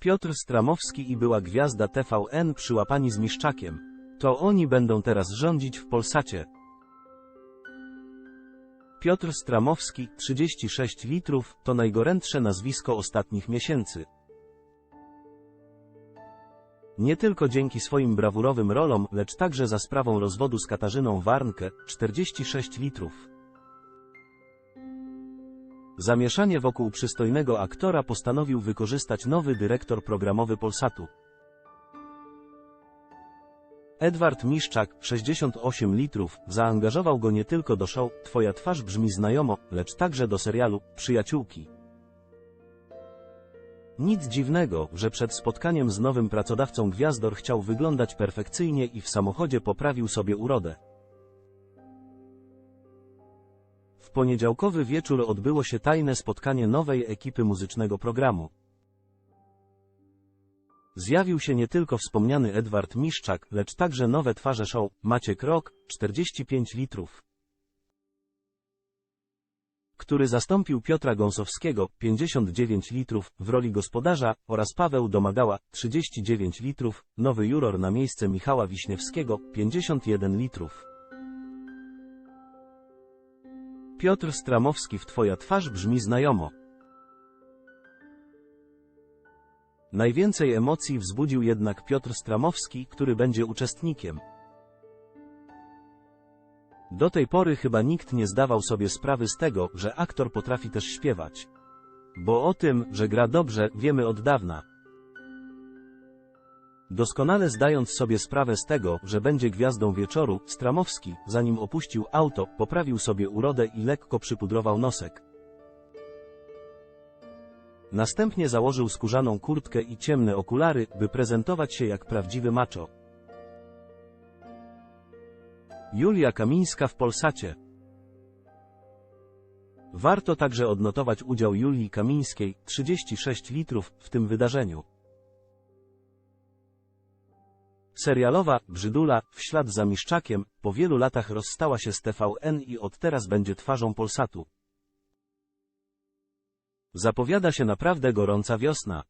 Piotr Stramowski i była gwiazda TVN przyłapani z Miszczakiem. To oni będą teraz rządzić w Polsacie. Piotr Stramowski, 36 litrów, to najgorętsze nazwisko ostatnich miesięcy. Nie tylko dzięki swoim brawurowym rolom, lecz także za sprawą rozwodu z Katarzyną Warnkę, 46 litrów. Zamieszanie wokół przystojnego aktora postanowił wykorzystać nowy dyrektor programowy Polsatu. Edward Miszczak, 68 litrów, zaangażował go nie tylko do show Twoja twarz brzmi znajomo, lecz także do serialu Przyjaciółki. Nic dziwnego, że przed spotkaniem z nowym pracodawcą Gwiazdor chciał wyglądać perfekcyjnie i w samochodzie poprawił sobie urodę. W poniedziałkowy wieczór odbyło się tajne spotkanie nowej ekipy muzycznego programu. Zjawił się nie tylko wspomniany Edward Miszczak, lecz także nowe twarze show, Maciek Rok, 45 litrów, który zastąpił Piotra Gąsowskiego, 59 litrów, w roli gospodarza, oraz Paweł Domagała, 39 litrów, nowy juror na miejsce Michała Wiśniewskiego, 51 litrów. Piotr Stramowski w Twoja twarz brzmi znajomo. Najwięcej emocji wzbudził jednak Piotr Stramowski, który będzie uczestnikiem. Do tej pory chyba nikt nie zdawał sobie sprawy z tego, że aktor potrafi też śpiewać. Bo o tym, że gra dobrze, wiemy od dawna. Doskonale zdając sobie sprawę z tego, że będzie gwiazdą wieczoru, Stramowski, zanim opuścił auto, poprawił sobie urodę i lekko przypudrował nosek. Następnie założył skórzaną kurtkę i ciemne okulary, by prezentować się jak prawdziwy macho. Julia Kamińska w Polsacie Warto także odnotować udział Julii Kamińskiej, 36 litrów, w tym wydarzeniu. Serialowa Brzydula, w ślad za Miszczakiem, po wielu latach rozstała się z TVN i od teraz będzie twarzą Polsatu. Zapowiada się naprawdę gorąca wiosna.